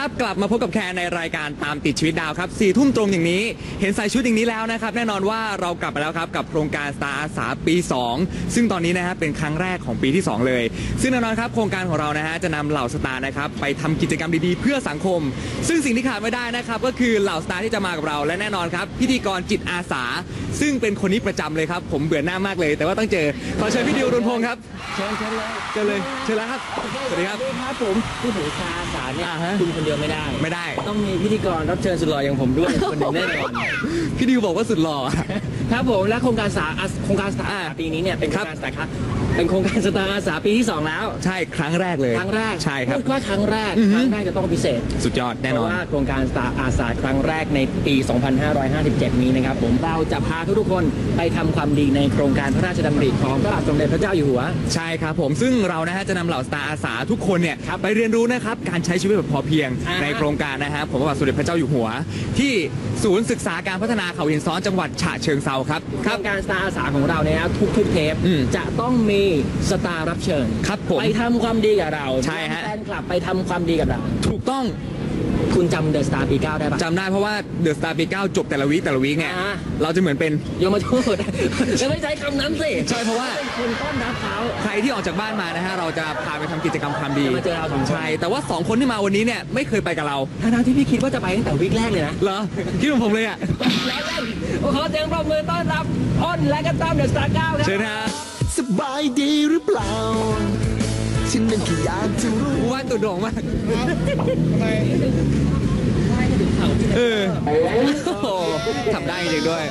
ครับคุณผู้ชมครับ กลับมาพบกับแคนในรายการตามติดชีวิตดาวครับสี่ทุ่มตรงอย่างนี้ เห็นใส่ชุดอย่างนี้แล้วนะครับ แน่นอนว่าเรากลับมาแล้วครับกับโครงการสตาร์อาสาปี 2 ซึ่งตอนนี้นะฮะเป็นครั้งแรกของปีที่ 2 เลย ซึ่งแน่นอนครับโครงการของเรานะฮะจะนำเหล่าสตาร์นะครับไปทำกิจกรรมดีๆ เพื่อสังคม ซึ่งสิ่งที่ขาดไม่ได้นะครับก็คือเหล่าสตาร์ที่จะมากับเราและแน่นอนครับพิธีกรจิตอาสา ซึ่งเป็นคนนี้ประจำเลยครับผมเบื่อหน้ามากเลย แต่ว่าต้องเจอขอเชิญพี่ดิวรุนพงศ์ครับเชิญเชิญเลยเจอเลยเชิญแล้วครับสวัสดีครับ ครับผมผู้ถือชาสารเนี่ยอ่าฮะ คุณคนเดียวไม่ได้ ไม่ได้ ต้องมีพิธีกรรับเชิญสุดหล่ออย่างผมด้วยคนหนึ่งแน่นอนพี่ดิวบอกว่าสุดหล่ออะครับผมและโครงการสาอาโครงการสตาร์อ่าปีนี้เนี่ยเป็นโคครรับงการสตาร์ครับ เป็นโครงการสตาร์อาสาปีที่สองแล้ว ใช่ครั้งแรกเลยครั้งแรกใช่ครับพูดว่าครั้งแรกอือฮึครั้งแรกจะต้องพิเศษ สุดยอดแน่นอน เพราะว่าโครงการสตาร์อาสาครั้งแรกในปี 2557 นี้นะครับ ผมเราจะพาทุกๆคนไปทำความดีในโครงการพระราชดำริของพระบาทสมเด็จพระเจ้าอยู่หัว ใช่ครับผมซึ่งเรานะฮะจะนำเหล่าสตาร์อาสาทุกคนเนี่ยครับไปเรียนรู้นะครับการใช้ชีวิตแบบพอเพียงอ่าฮะในโครงการนะฮะผมพระบาทสมเด็จพระเจ้าอยู่หัว ที่ศูนย์ศึกษาการพัฒนาเขาหินซ้อนจังหวัดฉะเชิงเซาครับโครงการสตาร์อาสาของเราเนี่ยนะทุกๆเทปอืมจะต้องมีสตาร์รับเชิญครับผมไปทำความดีกับเราใช่ฮะ แฟนคลับไปทำความดีกับเรา ถูกต้องคุณจำเดอะสตาร์ปีเก้าได้ปะ จำได้เพราะว่าเดอะสตาร์ปีเก้าจบแต่ละวีคแต่ละวีคเนี่ยอ่า เราจะเหมือนเป็น โยมทูตจะไม่ใช้คำนั้นสิใช่เพราะว่าเป็นคนต้อนรับเขา ใครที่ออกจากบ้านมานะฮะ เราจะพาไปทำกิจกรรมความดีจะมาเจอเราสองคน ใช่ แต่ว่าสองคนที่มาวันนี้เนี่ยไม่เคยไปกับเรา ทั้งๆที่พี่คิดว่าจะไปตั้งแต่วีคแรกเลยนะ เหรอ คิดเหมือนผมเลยอะ แล้วเล่นขอเสียงปรบมือต้อนรับอ้นและก็ต้อมเดอะสตาร์เก้าครับ เชิญฮะ สบายดีหรือเปล่า ฉันนั้นแค่อยากจะรู้กูว่าตุดโด่งมากเออโอ้โหทำได้จริงๆด้วย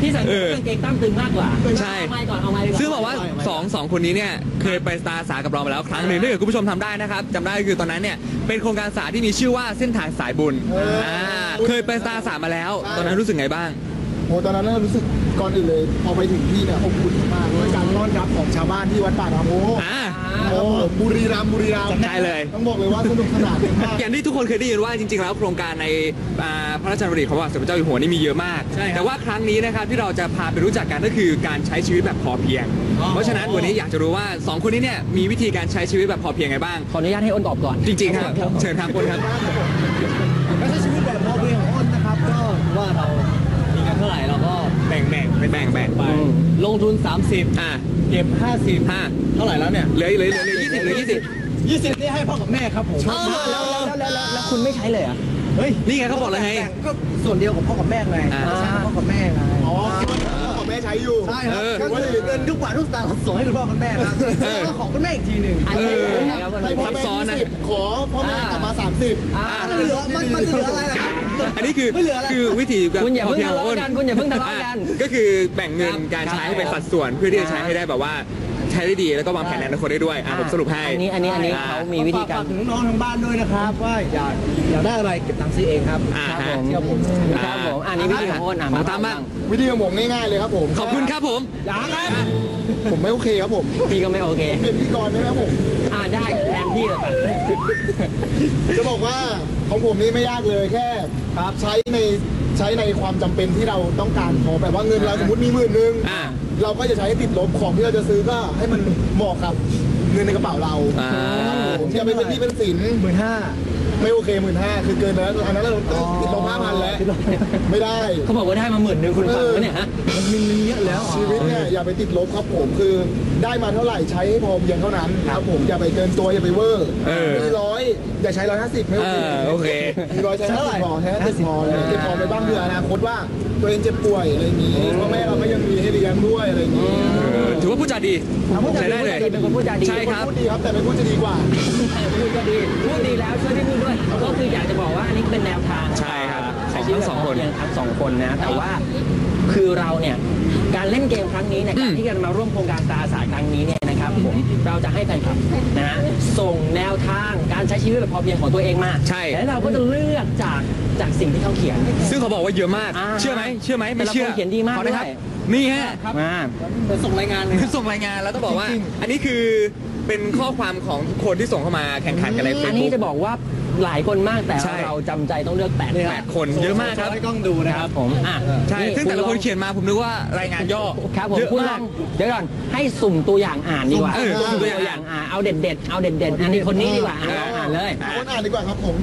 พี่สังเกเอตอว่ากางเกงตั้มตึงมากกว่าใช่ เอาไม้ก่อนเอาไม้ก่อนซึ่งบอกว่าสองสองคนนี้เนี่ยเคยไปสตาร์สากับเรามาแล้วครั้งหนึ่งถ้าเกิดคุณผู้ชมทำได้นะครับจำได้คือตอนนั้นเนี่ยเป็นโครงการสาที่มีชื่อว่าเส้นทางสายบุญอ่าเคยไปสตาร์สามาแล้ว ตอนนั้นรู้สึกไงบ้าง โหตอนนั้นรู้สึกก่อนอื่นเลยพอไปถึงที่เนี่ยอบอุ่นมากด้วยการต้อนรับของชาวบ้านที่วัดป่านาโมอ่า โอ้บุรีรัมย์บุรีรัมย์ใช่เลย ต้องบอกเลยว่าสนุกสนานมาก อย่างที่ทุกคนเคยได้ยินว่าจริงๆ แล้วโครงการในอ่าพระราชดำริของพระบาทสมเด็จพระเจ้าอยู่หัวนี่มีเยอะมาก ใช่ครับแต่ว่าครั้งนี้นะครับที่เราจะพาไปรู้จักกันก็คือการใช้ชีวิตแบบพอเพียงเพราะฉะนั้นวันนี้อยากจะรู้ว่าสองคนนี้เนี่ยมีวิธีการใช้ชีวิตแบบพอเพียงไงบ้าง ขออนุญาตให้อ้นตอบก่อน จริงๆครับเชิญครับคนครับ การใช้ชีวิตแบบพอเพียงของอ้นนะครับก็ว่าเรามีกันเท่าไหร่เราก็ แบ่งแบ่งเป็นแบ่งแบ่งไปลงทุน 30อ่าเก็บ 50ห้าเท่าไหร่แล้วเนี่ยเหลือเหลือเหลือยี่สิบเหลือยี่สิบ20นี่ให้พ่อกับแม่ครับผมแล้วแล้วแล้วแล้วแล้วคุณไม่ใช้เลยเหรอะเฮ้ยนี่ไงเขาบอกเลยไงก็ส่วนเดียวกับพ่อกับแม่ไงอ่าใช่พ่อกับแม่ไงอ๋อพ่อกับแม่ใช้อยู่ใช่ครัเออก็คือเงินทุกบาททุกสตางค์ส่งให้คุณพ่อคุณแม่ครับเออแล้วก็ของคุณแม่อีกทีหนึ่งอันนี้เออครับให้พ่อซับแม่ซ้อนนะ20ขอพ่อแม่กลับมา30อ่ามันเหลือมันมันเหลืออะไรล่ะครับ อันนี้คือไม่เหลืออะไรคือวิธีแบบคุณอย่าพเพิ่งพีทะเลาะกันคุณอย่าเพิ่งทะเลาะกันอ่ก็คือแบ่งเงินการใช้ให้เป็นสัดส่วนเพื่อที่จะใช้ให้ได้แบบว่าใช้ได้ดีแล้วก็วางแผนในอนาคตได้ด้วยอะผมสรุปให้อันนี้อันนี้อันนี้เขามีวิธีการฝถึงน้องๆทางบ้านด้วยนะครับ ว่าอยากอยากได้อะไรเก็บตังค์ซื้อเองครับอ่าครับฮะ ผมเชื่อผมครับผมอันนี้วิธีของอ้นอะของตามบ้างวิธีของผมง่ายๆเลยครับผมขอบคุณครับผมยังครับผมไม่โอเคครับผม พี่ก็ไม่โอเค เป็นพิธีกรได้ไหมครับผม อ่าได้แทน พี่เลยป่ะจะบอกว่าของผมนี่ไม่ยากเลยแค่ครับใช้ในใช้ในความจำเป็นที่เราต้องการขอแบบว่าเงินเราสมมติมีหมื่นหนึ่งอ่า เราก็จะใช้ให้ติดลบของที่เราจะซื้อก็ให้มันเหมาะกับเงินในกระเป๋าเราอ่าผมจะเป็นที่เป็นสิน หมื่นห้า ไม่โอเคหมื่นห้าคือเกินแล้วอันนั้นเราต้องติดลบห้าพันแล้ว ไม่ได้ เขาบอกว่าได้มาหมื่นหนึ่งคุณฟังไหมเนี่ยฮะมันมีเยอะแล้วชีวิตเนี่ยอย่าไปติดลบครับผมคือได้มาเท่าไหร่ใช้ให้พอเพียงเท่านั้นครับผมอย่าไปเกินตัวอย่าไปเวอร์เออมีร้อยอย่าใช้ร้อยห้าสิบไม่โอเอเคอโอเคมีร้อยใช้ห้าสิบพอใช้ห้าสิบพอเลยเก็บพอไปบ้างเผื่ออนาคตว่าตัวเองเจ็บป่วยอะไรอย่างนี้พ่อแม่เราก็ยังมีให้เลี้ยงด้วยอะไรอย่างนี้เออถือว่าพูดจาดีใช้ได้เลยเป็นคนพูดจาดีใช่ครับพูดดีครับแต่ไม่พูดจะดีกว่า พูดก็ดีพูดดีแล้วช่วยได้พูดด้วยก็คืออยากจะบอกว่าอันนี้เป็นแนวทางใช่ครับใช้ชีวิตของทั้งสองคนทั้งสองคนนะแต่ว่าคือเราเนี่ยการเล่นเกมครั้งนี้เนี่ยการที่จะมาร่วมโครงการตาสาครั้งนี้เนี่ยนะครับผมเราจะให้แฟนคลับนะส่งแนวทางการใช้ชีวิตแบบพอเพียงของตัวเองมาใช่แล้วเราก็จะเลือกจากจากสิ่งที่เขาเขียน ซึ่งเขาบอกว่าเยอะมาก เชื่อไหมเชื่อไหมไม่เชื่อเขียนดีมากขอนะครับด้วยนี่ฮะมาส่งรายงานเลยส่งรายงานแล้วต้องบอกว่า อันนี้คือ เป็นข้อความของทุกคนที่ส่งเข้ามาแข่งขันกันในเฟอัซนนี้บุ๊ก จะบอกว่าหลายคนมากแต่ใช่ เราจำใจต้องเลือกแปดแปดคนเยอะมากครับ ให้กล้องดูนะครับผมอะใช่ ซึ่งแต่ละคนเขียนมาผมนึกว่ารายงานย่อครับผมเยอะคุณลมาอก งเดี๋ยวก่อนให้สุ่มตัวอย่างอ่านดีกว่าเออสุ่มตัวอย่างอ่าน เอาเด็ดเด็ดๆเอาเด็ดเด็ดๆอันนี้คนนี้ดีกว่าอ่านลองอ่านเลย คนอ่านดีกว่าครับผม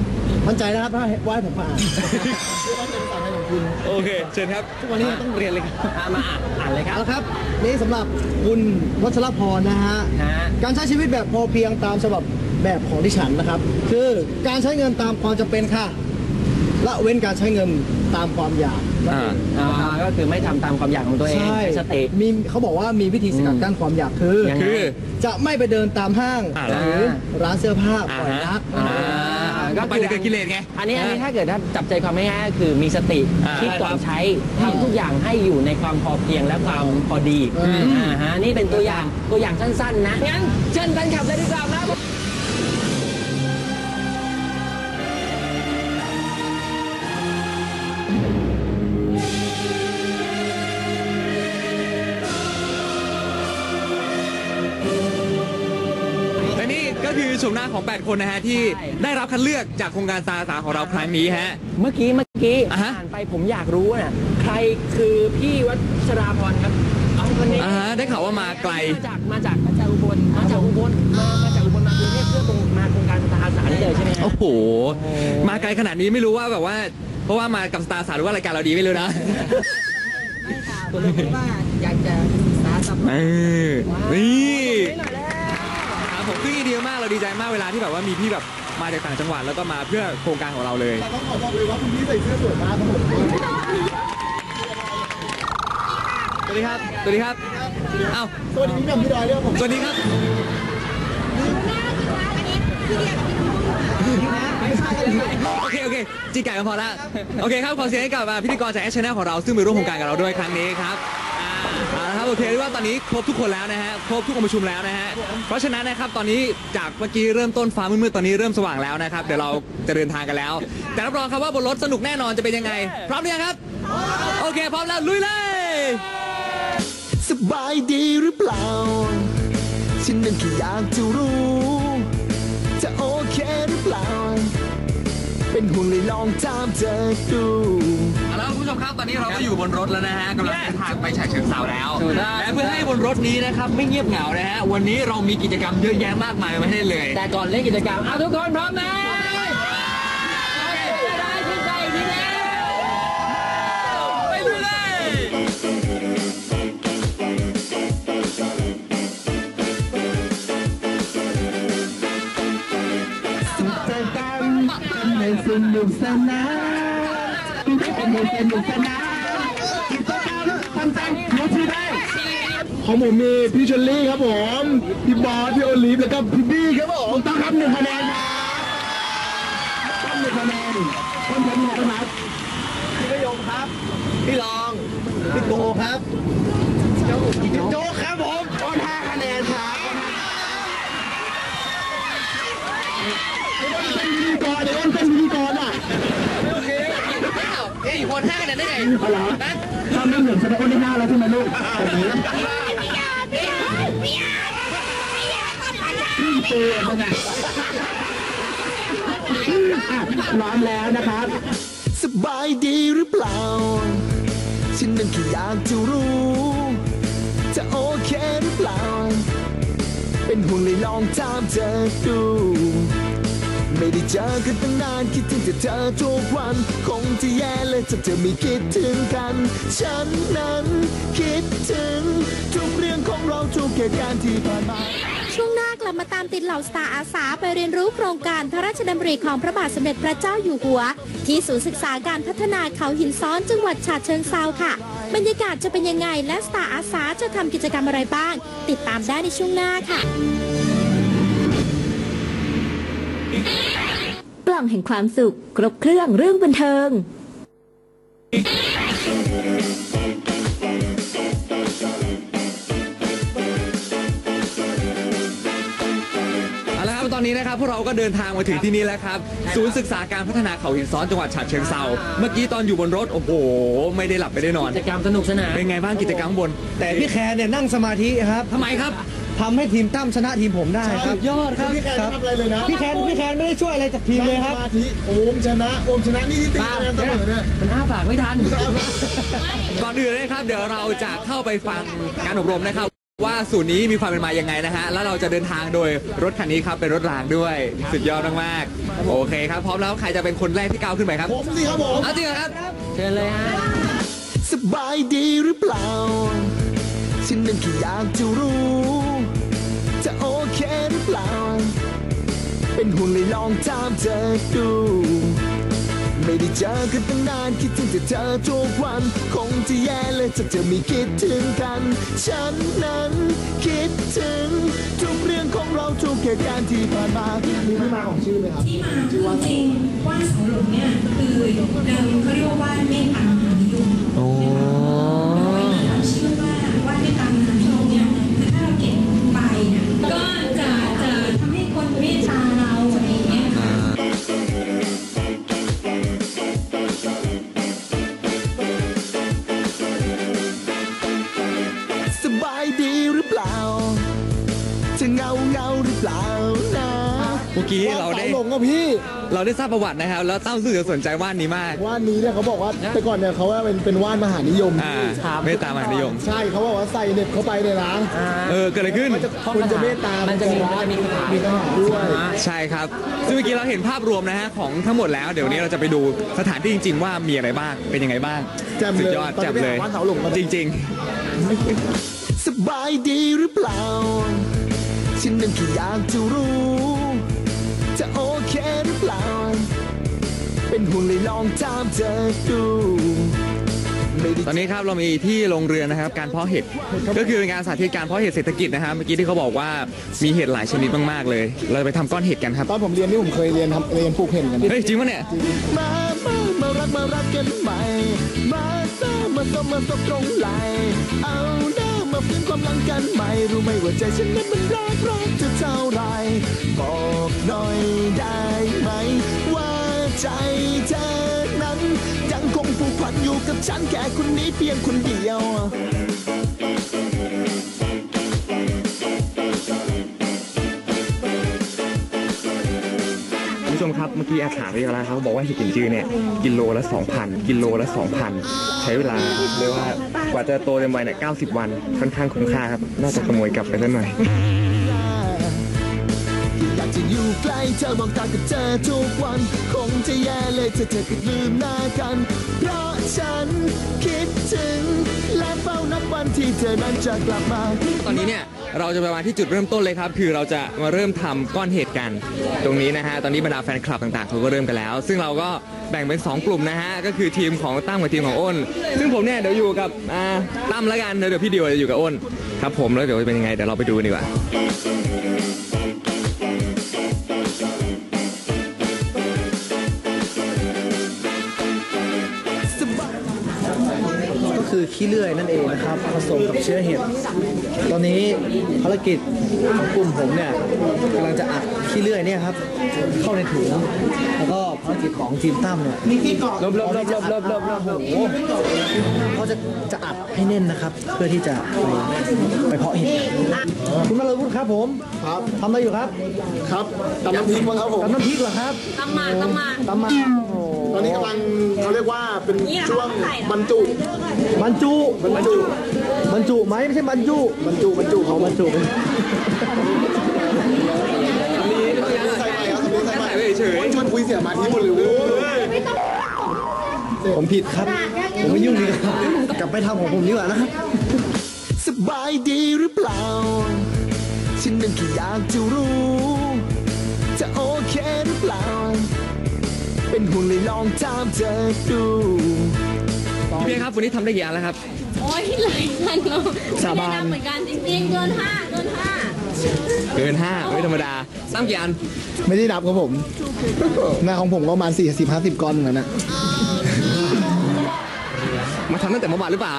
มั่นใจนะครับว่าว่าให้ผมอ่านว่าเป็น คุณโอเคเชิญครับ ทุกวันนี้เราต้องเรียนเลยครับอะมาอ่านอ่านเลยครับ เอาละครับ นี่สำหรับคุณวัชรพรนะฮะ ฮะ การใช้ชีวิตแบบพอเพียงตามฉบับแบบของดิฉันนะครับ คือการใช้เงินตามความจำเป็นค่ะ ละเว้นการใช้เงินตามความอยากนั่นเองอ่าก็คือไม่ทำตามความอยากของตัวเองใช่ใช้สติมีเขาบอกว่ามีวิธีสกัดกั้นความอยากคือ ยังไง คือ จะไม่ไปเดินตามห้างอ่าหรือร้านเสื้อผ้าปล่อยนัก อ่าก็ไปเกิดกิเลสไงอันนี้อันนี้ถ้าเกิดถ้าจับใจความง่ายๆก็คือมีสติอ่า คิดก่อนใช้ทำทุกอย่างให้อยู่ในความพอเพียงและความพอดีอ่าฮะนี่เป็นตัวอย่างตัวอย่างสั้นๆนะงั้นเชิญแฟนคลับเลยดีกว่าครับ นี่ก็คือชมหน้าของ 8 คนนะฮะที่ได้รับคัดเลือกจากโครงการตาอาสาของเราครั้งนี้ฮะ เมื่อกี้เมื่อกี้อ่าฮะ อ่านไปผมอยากรู้น่ะใครคือพี่วัชราพรครับเอาคนนี้อ่าฮะได้ข่าวว่ามาไกล มาจากมาจากมาจากอุบลมาจากอุบลมามาจากอุบลมากรุงเทพเพื่อตรงมาโครงการตาอาสานี่เลยใช่ไหมฮะ โอ้โห มาไกลขนาดนี้ไม่รู้ว่าแบบว่า เพราะว่ามากับสตาร์สาหรือว่ารายการเราดีไม่รู้นะตัวเลือกว่าอยากจะศึกษาสัม เออนี่ครับผมซึ่ง ดีมากเราดีใจมากเวลาที่แบบว่ามีพี่แบบมาจากต่างจังหวัดแล้วก็มาเพื่อโครงการของเราเลย แต่ต้องขอบอกเลยว่าคุณพี่ใส่เสื้อสวยมากครับผมสวัสดีครับสวัสดีครับเอ้าสวัสดีพี่แหม่มพี่ดอยด้วยครับผมสวัสดีครับโอเคโอเคจีไก่ก็พอละโอเคครับขอเสียงให้กับพิธีกรจากแอชแนลของเราซึ่งมาร่วมโครงการกับเราด้วยครั้งนี้ครับ โอเคเรียกว่าตอนนี้ครบทุกคนแล้วนะฮะครบทุกองค์ประชุมแล้วนะฮะเพราะฉะนั้นนะครับตอนนี้จากเมื่อกี้เริ่มต้นฟ้ามืดๆตอนนี้เริ่มสว่างแล้วนะครับเดี๋ยวเราจะเดินทางกันแล้ว แต่รับรองครับว่าบนรถสนุกแน่นอนจะเป็นยังไง พร้อมหรือยังครับ โอเค พร้อมแล้วลุยเลยสบายดีหรือเปล่า ฉันนั้นแค่อยากจะรู้ จะโอเคหรือเปล่า เป็นห่วงเลยลองถามเธอดู ตอนนี้เราก็อยู่บนรถแล้วนะฮะกำลังเดินทางไปฉะเชิงเทราแล้วถูกต้อง และเพื่อให้บนรถนี้นะครับไม่เงียบเหงานะฮะวันนี้เรามีกิจกรรมเยอะแยะมากมายมาให้เลย แต่ก่อนเล่นกิจกรรมเอาทุกคนพร้อมไหมจะได้ชื่นใจอีกทีแล้วไปดูเลยเจอกันในสนุกสนานเป็ นในสนุกสนานกิจกรรมทำใจรู้ที่ได้ของผมมีพี่เชลลี่ครับผม พี่บอสพี่โอลิฟแล้วก็พี่บี้ครับผมต้องครับหนึ่งคะแนนครับต้องหนึ่งคะแนนคนผมหนึ่งครับพี่ประยงครับ พี่รอง พี่โกครับพี่โจ๊กครับผมโอนห้าคะแนนครับเดี๋ยวอ้นเป็นพิธีกรเดี๋ยวอ้นเป็นพิธีกรอะ เอ้ยคนห้ากันได้ไงเอาเหรอถ้าไม่เหมือนแสดงว่าได้หน้าแล้วใช่ไหมลูกตัวมันอะร้อนแล้วนะครับ สบายดีหรือเปล่า ฉันนั้นแค่อยากจะรู้ จะโอเคหรือเปล่า เป็นห่วงเลยลองถามเธอดู ไม่ได้เจอกันตั้งนานคิดถึงแต่เธอทุกวัน คงจะแย่เลยถ้าเธอไม่คิดถึงกัน ฉันนั้นคิดถึง ทุกเรื่องของเราทุกเหตุการณ์ที่ผ่านมาช่วงหน้ากลับมาตามติดเหล่าสตาร์อาสาไปเรียนรู้โครงการพระราชดำริของพระบาทสมเด็จพระเจ้าอยู่หัว ที่ศูนย์ศึกษาการพัฒนาเขาหินซ้อนจังหวัดฉะเชิงเซาค่ะ บรรยากาศจะเป็นยังไงและสตาร์อาสาจะทำกิจกรรมอะไรบ้าง ติดตามได้ในช่วงหน้าค่ะก ล่องแห่งความสุข ครบเครื่องเรื่องบันเทิง เอาละครับตอนนี้นี้นะครับพวกเราก็เดินทางมาถึงที่นี่แล้วครับ ศูนย์ศึกษาการพัฒนาเขาหินซ้อนจังหวัดฉะเชิงเซาเมื่อกี้ตอนอยู่บนรถ โอ้โห ไม่ได้หลับไม่ได้นอน กิจกรรมสนุกสนานเป็นไงบ้างกิจกรรมข้างบนแต่พี่แคนเนี่ยนั่งสมาธิครับ ทำไมครับ ทำให้ทีมตั้มชนะทีมผมได้ครับยอดครับพี่แคนไม่ทำอะไรเลยนะพี่แคนพี่แคนไม่ได้ช่วยอะไรจากทีมเลยครับสมาธิโอมชนะโอมชนะนี่ที่ตีคะแนนเสมอเนี่ยมันอ้าปากไม่ทันก่อนอื่นเลยนะครับ เดี๋ยวเราจะเข้าไปฟังการอบรมนะครับ ว่าศูนย์นี้มีความเป็นมายังไงนะฮะแล้วเราจะเดินทางโดยรถคันนี้ครับเป็นรถรางด้วยสุดยอดมากๆโอเคครับพร้อมแล้วใครจะเป็นคนแรกที่ก้าวขึ้นไปครับผมสิครับผมเอาจริงเหรอครับเชิญเลยฮะสบายดีหรือเปล่าฉันนั้นแค่อยากจะรู้ ห่วงเลยลองถามเธอดู ไม่ได้เจอกันตั้งนานคิดถึงแต่เธอทุกวัน คงจะแย่เลยถ้าจะไม่คิดถึงกัน ฉันนั้นคิดถึง ทุกเรื่องของเราทุกเหตุการณ์ที่ผ่านมามีที่มาของชื่อไหมครับที่มาจริงว่านเสาหลงเนี่ยคือเดิมเขาเรียกว่าว่านเมตตา มื่อกี้เราได้สหลงอะพี่ เราได้ทราบประวัตินะครับ แล้วตั้มรู้สึกจะสนใจว่านนี้มาก ว่านนี้เนี่ยเขาบอกว่าแต่ก่อนเนี่ยเขาว่าเป็นเป็นว่านมหานิยมอ่าเมตตามหานิยม ใช่เขาบอกว่าใส่เน็บเข้าไปเนี่ยนะเออเกิดอะไรขึ้น มันจะคุณจะเมตตามันจะมีมันจะมีคาถา มีคาถาด้วยใช่ครับซึ่งเมื่อกี้เราเห็นภาพรวมนะฮะของทั้งหมดแล้ว เดี๋ยวนี้เราจะไปดูสถานที่จริง ๆ ว่ามีอะไรบ้าง เป็นยังไงบ้าง แจ่มเลยสุดยอดตอนนี้แจ่มเลยไปหาว่านเสาหลงกันจริงสบายดีหรือเปล่า ฉันนั้นแค่อยากจะรู้ เป็นห่วงเลยลองถามเธอดูไม่ได้ๆตอนนี้ครับเรามีที่โรงเรือนนะครับการเพาะเห็ดก็คือเป็นการสาธิตการเพาะเห็ดเศรษฐกิจนะครับเมื่อกี้ที่เขาบอกว่ามีเห็ดหลายชนิดมากๆเลย เราจะไปทำก้อนเห็ดกันครับตอนผมเรียนนี่ผมเคยเรียนทำเรียนปลูกเห็ดกันเฮ้ยจริงปะเนี่ยมามามารักมารักกันใหม่มาซามาซบมาซบตรงไหลเอาหน้ามาฟื้นความหลังกันใหม่รู้ไหมว่าใจฉันนั้นมันรักรักเธอเท่าไหรบอกหน่อยได้ไหมว่า ใจเธอนั้น ยังคงผูกพันอยู่กับฉันแค่คนนี้เพียงคนเดียว คุณผู้ชมครับเมื่อกี้อบถามไปแล้วครับเขาบอกว่าเห็ดกินจือเนี่ยกิโลละ 2,000 กิโลละ 2,000 ใช้เวลาเรียกว่ากว่าจะโตเต็มวัยเนี่ย90 วันค่อนข้างคุ้มค่าครับน่าจะขโมยกลับไปสักหน่อย ใกล้เธอมองตากับเธอทุกวัน คงจะแย่เลยถ้าเธอคิดลืมหน้ากัน เพราะฉันคิดถึง และเฝ้านับวันที่เธอนั้นจะกลับมา ตอนนี้เนี่ยเราจะไปมาที่จุดเริ่มต้นเลยครับ คือเราจะมาเริ่มทำก้อนเห็ดกัน ตรงนี้นะฮะ ตอนนี้บรรดาแฟนคลับต่างๆเขาก็เริ่มกันแล้ว ซึ่งเราก็แบ่งเป็น 2 กลุ่มนะฮะ ก็คือทีมของตั้มกับทีมของอ้น ซึ่งผมเนี่ยเดี๋ยวอยู่กับอ่าตั้มแล้วกันเดี๋ยวพี่เดียวจะอยู่กับอ้น ครับผมแล้วเดี๋ยวจะเป็นยังไงเดี๋ยวเราไปดูกันดีกว่า คือขี้เลื่อยนั่นเองนะครับผสมกับเชื้อเห็ดตอนนี้ภารกิจของกลุ่มผมเนี่ยกำลังจะอัดขี้เลื่อยเนี่ยครับเข้าในถุงแล้วก็ภารกิจของทีมตั้มเนี่ยมีที่กรอบลบลบลบลบลบลบลบโอ้โหเขาจะจะอัดให้แน่นนะครับ เพื่อที่จะไปไปเพาะเห็ดคุณมาเลยพูดครับผมครับทำอะไรอยู่ครับครับตำน้ำพริกมั้งครับผมตำน้ำพริกเหรอครับตำมาตำมาตำมาโอ้โหตอนนี้กำลังเขาเรียกว่าเป็นช่วงบรรจุบรรจุบรรจุบรรจุไหมไม่ใช่บรรจุบรรจุบรรจุเขาบรรจุใส่ใหม่ครับสำลีใส่ใหม่ใส่ไว้เฉยๆชวนคุยเสียมาที่หมดเลยโว้ยผมผิดครับ ผมไม่ยุ่งดีกว่ากลับไปทำของผมดีกว่านะครับสบายดีหรือเปล่า ฉันนั้นแค่อยากจะรู้ จะโอเคหรือเปล่า เป็นห่วงเลยลองถามเธอดูพี่เบียร์ครับวันนี้ทำได้กี่อันแล้วครับ โอ้ยหลายพันเนาะสาบาน ไม่ได้นัเหมือนกันจริงๆเกินห้าเกินห้าเกินห้าไม่ธรรมดาตั้มกี่อันไม่ได้นับครับผม หน้าของผมก็ประมาณ40 50ก้อนเหมือนกันนะมาทำตั้งแต่เมื่อวานหรือเปล่า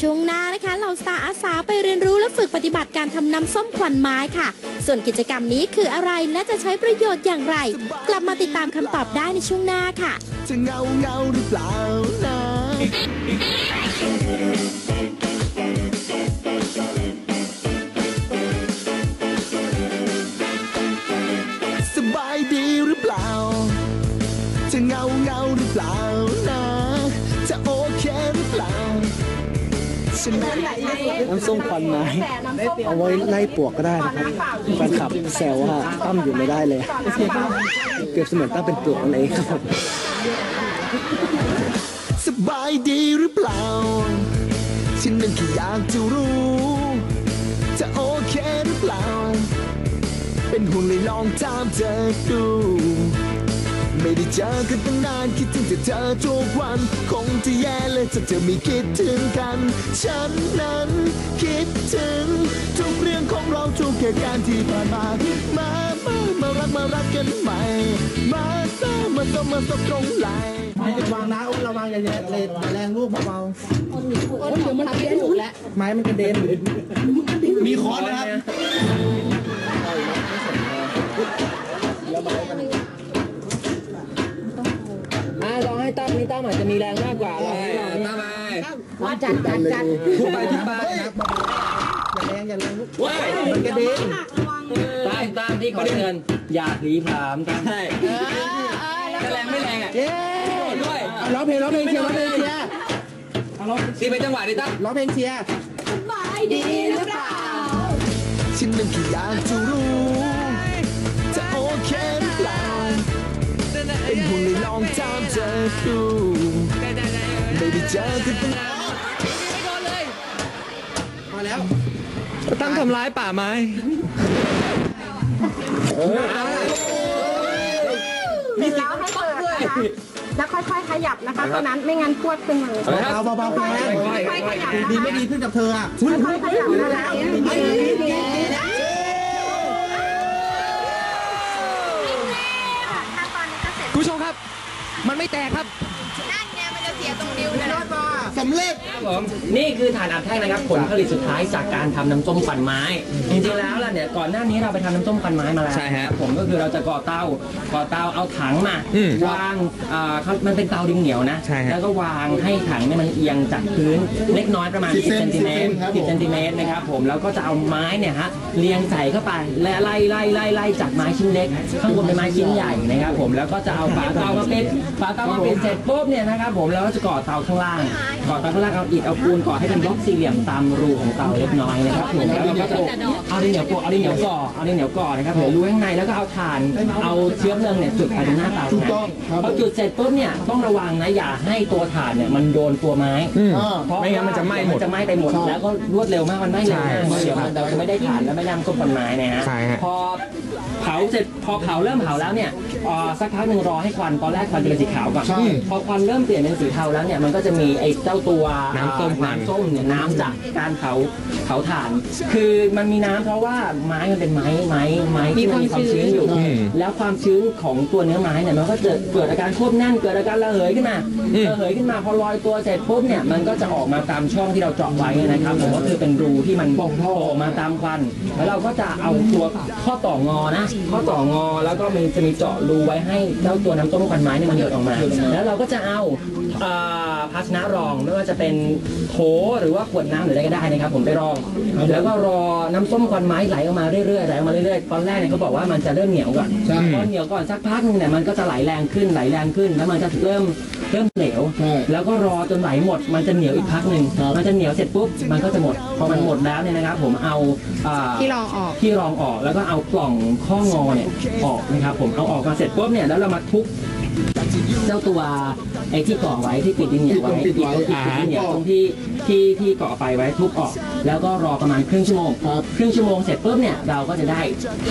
ช่วงหน้านะคะเหล่าสตาอาสาไปเรียนรู้และฝึกปฏิบัติการทำน้ำส้มควันไม้ค่ะ ส่วนกิจกรรมนี้คืออะไรและจะใช้ประโยชน์อย่างไร กลับมาติดตามคำตอบได้ในช่วงหน้าค่ะ จะเงาเงาหรือเปล่านะ นไม่น้ำส้มควันไม้เอาไว้ไล่ปวกก็ได้นะครับแฟนคลับแซวว่าตั้มอยู่ไม่ได้เลยเกือบเสมือนตั้มเป็นปลวกนั่นเองครับสบายดีหรือเปล่า ฉันนั้นแค่อยากจะรู้ จะโอเคหรือเปล่า เป็นห่วงเลยลองถามเธอดู ไม่ได้เจอกันตั้งนานคิดถึงแต่เธอทุกวัน คงจะแย่เลยถ้าเธอไม่คิดถึงกัน ฉันนั้นคิดถึง ทุกเรื่องของเราทุกเหตุการณ์ที่ผ่านมา มามามารักมารักกันใหม่ มามามาต้องมาตกตรงไหลวางนะระวังอย่าเลนแรงลูกเบาๆเดี๋ยวมันกระเด็นถูกแล้วไม้มันกระเด็นมีคอนนะครับ มนี่ตั้มอาจจะมีแรงมากกว่าลองให้ลองตามไปว่าจัดจัดจัดทุบไปทุบไปอย่าแรงอย่าแรงลูกว้ายมันกระเด็นตั้มตั้มที่ขอเตือนอย่าหลีผามตั้มใช่จะแรงไม่แรงอะเย้ด้วยร้องเพลงร้องเพลงเชียร์ร้องเพลงเชียร์ดีเป็นจังหวะดิตั้มร้องเพลงเชียร์ฉันนั้นแค่อยากจะรู้ เป็นห่วงเลยลองถามเธอดูไม่ได้เจอกันตั้งนานพอแล้วตั้มทำร้ายป่าไม้แล้วให้เปิดนะคะแล้วค่อยๆขยับนะคะตอนนั้นไม่งั้นพวดขึ้นมาเลยเบาๆเบาๆแรงค่อยๆขยับนะคะดีไม่ดีขึ้นกับเธออะค่อยๆขยับนะคะ คุณผู้ชมครับ มัน ไม่แตกครับ ผมนี่คือฐานอัดแท่งนะครับผลผลิตสุดท้ายจากการทำน้ำส้มควันไม้ จริงๆแล้วล่ะเนี่ยก่อนหน้านี้เราไปทำน้ำส้มควันไม้มาแล้วใช่ฮะครับผมก็คือเราจะก่อเตาก่อเตาเอาถังมาอืมวางอ่าเขามันเป็นเตาดินเหนียวนะใช่ฮะ แล้วก็วางให้ถังเนี่ยมันเอียงจากพื้นเล็กน้อยประมาณ 10เซนติเมตร10เซนติเมตรนะครับผมแล้วก็จะเอาไม้เนี่ยฮะเรียงใส่เข้าไปและไล่ไล่ไล่ไล่จากไม้ชิ้นเล็กข้างบนเป็นไม้ชิ้นใหญ่นะครับผมแล้วก็จะเอาฝาเตามาปิดฝาเตามาปิดเสร็จปุ๊บเนี่ยนะครับผมแล้วก็จะก่อเตาข้างล่างก่อเตาข้างล่างเอาอิฐเอาปูนก่อให้เป็นบล็อกสี่เหลี่ยมตามรูของเตาเล็กน้อยนะครับผมแล้วเราก็จะเอาดินเหนียวโปะเอาดินเหนียวก่อเอาดินเหนียวก่อนะครับผมรูข้างในแล้วก็เอาถ่านเอาเชื้อเพลิงเนี่ยจุดไปตรงหน้าเตาถูกต้องพอจุดเสร็จปุ๊บเนี่ยต้องระวังนะอย่าให้ตัวถ่านเนี่ยมันโดนตัวไม้เพราะไม่งั้นมันจะไหม้หมดนจะไหม้ไปหมดแล้วก็รวดเร็วมากมันไหม้เร็วมากใช่เดี๋ยวมันจะไม่ได้ถ่านแล้วไม่ได้น้ำส้มควันไม้นะฮะใช่ฮะพอ เผาเสร็จพอเผาเริ่มเผาแล้วเนี่ยเอ่อสักพักหนึ่งรอให้ควันตอนแรกควันจะเป็นสีขาวก่อนพอควันเริ่มเปลี่ยนเป็นสีเทาแล้วเนี่ยมันก็จะมีไอ้เจ้าตัวน้ำส้มควัน น้ำส้มเนี่ยน้ำจากการเผาเผาถ่าน คือมันมีน้ำเพราะว่าไม้มันเป็นไม้ไม้ไม้ที่มันมีความชื้นอยู่อืมแล้วความชื้นของตัวเนื้อไม้เนี่ยมันก็จะเกิดอาการควบแน่นเกิดอาการระเหยขึ้นมาอืมระเหยขึ้นมาพอลอยตัวเสร็จปุ๊บเนี่ยมันก็จะออกมาตามช่องที่เราเจาะไว้นะครับผมก็คือเป็นรูที่มันโผล่ออกมาตามควันแล้วเราก็จะเอาตัวข้อต่องอนะข้อต่องอแล้วก็มันจะมีเจาะรูไว้ให้เจ้าตัวน้ำต้มควันไม้เนี่ยมันหยดออกมา แล้วเราก็จะเอาเอ่อ ภาชนะรองไม่ว่าจะเป็นโถหรือว่าขวดน้ำหรืออะไรก็ได้นะครับผมไปรอง แล้วก็รอน้ำส้มควันไม้ไหลออกมาเรื่อยๆไหลออกมาเรื่อยๆตอนแรกเนี่ยเขาบอกว่ามันจะเริ่มเหนียวก่อนพอเหนียวก่อนสักพักหนึงเนี่ยมันก็จะไหลแรงขึ้นไหลแรงขึ้น แล้วมันจะเริ่มเริ่มเหลวแล้วก็รอจนไหลหมด มันจะเหนียวอีกพักหนึ่งมันจะเหนียวเสร็จปุ๊บ มันก็จะหมด พอมันหมดแล้วเนี่ยนะครับ ผมเอาที่รองออก ที่รองออก แล้วก็เอากล่องข้องอเนี่ยออกนะครับ ผม เอาออกมาเสร็จปุ๊บเนี่ย แล้วเรามาทุบ เจ้าตัวไอ้ที่ก่อไว้ที่ปิดดินเหนียวไว้ที่ปิดดินเหนียวตรงที่ที่ที่ก่อไฟไว้ทุบออก แล้วก็รอประมาณครึ่งชั่วโมงครึ่งชั่วโมงเสร็จปุ๊บเนี่ยเราก็จะได้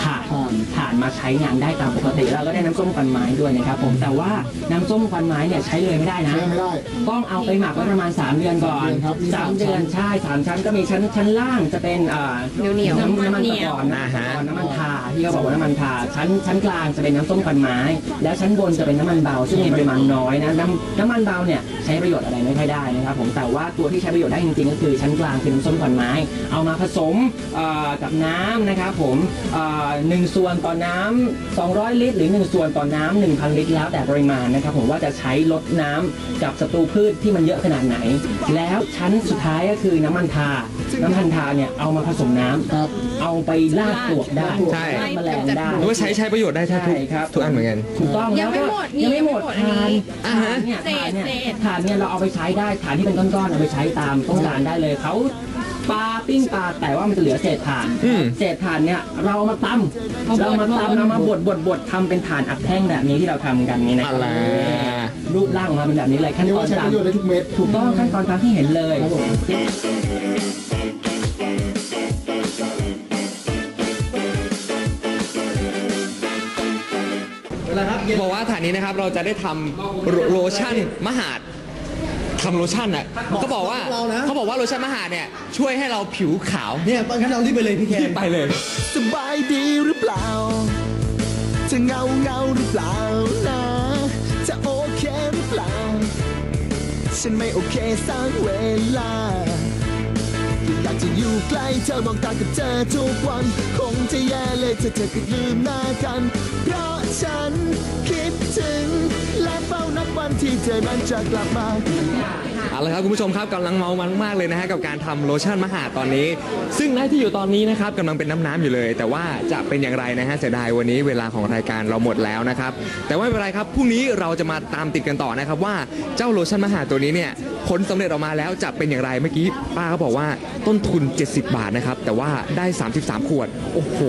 ถ่านถ่านมาใช้งานได้ตามปกติเราก็ได้น้ำส้มควันไม้ด้วยนะครับผมแต่ว่าน้ำส้มควันไม้เนี่ยใช้เลยไม่ได้นะไม่ได้ต้องเอาไปหมักไว้ประมาณ 3 เดือนก่อนครับมีสามสามเดือนชั้นใช่สามชั้นก็มีชั้นชั้นล่างจะเป็นอ่าเหนียวๆน้ำน้ำมันตะกอนอ่าฮะน้ำมันทา ที่เขาบอกว่าน้ำมันทาชั้นชั้นกลางจะเป็นน้ำส้มควันไม้ แล้วชั้นบนจะเป็นน้ำมันเบา ซึ่งที่มีปริมาณน้อยนะน้ำน้ำมันเบาเนี่ยใช้ประโยชน์อะไรไม่ค่อยได้นะครับผมแต่ว่าตัวที่ใช้ประโยชน์ได้จริงๆก็คือชั้นกลางคือน้ำส้มขวัญไม้ เอามาผสมเอ่อกับน้ำนะครับผมเอ่อหนึ่งส่วนต่อน้ำ200 ลิตร หรือ 1 ส่วนต่อน้ำ1,000 ลิตร แล้วแต่ปริมาณนะครับผมว่าจะใช้ลดน้ำกับศัตรูพืชที่มันเยอะขนาดไหน แล้วชั้นสุดท้ายก็คือน้ำมันทา น้ำมันทาเนี่ยเอามาผสมน้ำเอาไปลากปลวกได้ใช่ลากแมลงได้ หรือว่าใช้ใช้ประโยชน์ได้แทบทุกใช่ครับ ทุกอันเหมือนกัน ถูกต้องยัแล้งวไม่ก็หมดนี่ยังไม่หมดยังไม่หมดทานอ่าฮะ เนี่ยเศทานษเนี่ยเศษฐานเนี่ยเราเอาไปใช้ได้ฐานที่เป็นก้อนๆเอาไปใช้ตามต้องการได้เลยเขาปลาปิ้งปลาแต่ว่ามันจะเหลือเศษถ่าน อืม เศษถ่านเนี่ยเราเอามาตำเรามาตำเรามาบดบดบดทำเป็นถ่านอัดแท่งแบบนี้ที่เราทำกันนี้นะครัอะไรรูปร่างออกมาเป็นแบบนี้เลยขั้นเรียกตอว่านใช้ตาปมระโยชน์ได้ทุกเม็ด ถูกต้องขั้นตอนตามที่เห็นเลยบ อกว่าฐานนี้นะครับเราจะได้ทำโรโลชั่นมหาดทำโลชั่นอะเขาบอกว่าเรานะ เขาบอกว่าโลชั่นมหาดเนี่ยช่วยให้เราผิวขาวเนี่ยงั้นเรารีบไปเลยพี่แคนไปเลย สบายดีหรือเปล่า จะเหงาเหงาหรือเปล่านะจะโอเคหรือเปล่า ฉันไม่โอเคสักเวลาอยากจะอยู่ใกล้เธอมองตากับเธอทุกวัน คงจะแย่เลยถ้าเธอคิดลืมหน้ากันเพราะ ฉันคิดถึง และเฝ้านับวันที่เธอนั้นจะกลับมา เอาละครับคุณผู้ชมครับกำลังเมามันมากเลยนะฮะกับการทำโลชั่นมหาตอนนี้ ซึ่งหน้าที่อยู่ตอนนี้นะครับกำลังเป็นน้ำน้ำๆอยู่เลย แต่ว่าจะเป็นอย่างไรนะฮะเสียดายวันนี้เวลาของรายการเราหมดแล้วนะครับ แต่ว่าไม่เป็นไรครับพรุ่งนี้เราจะมาตามติดกันต่อนะครับว่าเจ้าโลชั่นมหาตัวนี้เนี่ยผลสำเร็จออกมาแล้วจะเป็นอย่างไรเมื่อกี้ป้าเขาบอกว่าต้นทุน 70 บาทนะครับแต่ว่าได้ 33 ขวด โอ้โห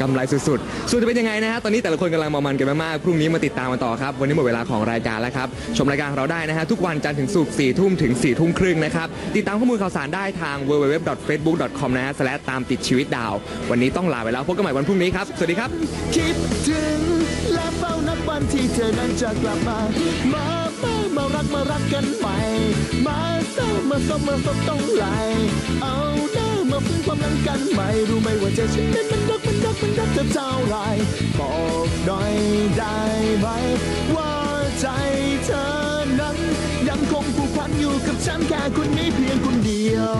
กำไรสุดๆส่วนจะเป็นยังไงนะฮะตอนนี้แต่ละคนกำลังเมามันกันมากๆพรุ่งนี้มาติดตามกันต่อครับวันนี้หมดเวลาาของรายการแล้วครับ ชมรายการเราได้นะฮะทุกวันจันทร์ถึงศุกร์4ทุ่มถึง4ทุ่มครึ่งนะครับ ติดตามข้อมูลข่าวสารได้ทาง www.facebook.com นะฮะตามติดชีวิตดาว วันนี้ต้องลาไปแล้วพบกันใหม่วันพรุ่งนี้ครับ สวัสดีครับ คิดถึงและเฝ้านับวันที่เธอนั้นจะกลับมา มามามารักมารักกันใหม่ มาเศร้ามาซบมาซบต้องไหล เอาหน้ามาฟื้นความหลังกันใหม่ รู้ไหมว่าใจฉันนั้นมันรักมันรักมันรักเธอเท่าไรบอกหน่อยได้ไหมว่า ใจเธอนั้น ยังคงผูกพันอยู่กับฉันแค่คนนี้เพียงคนเดียว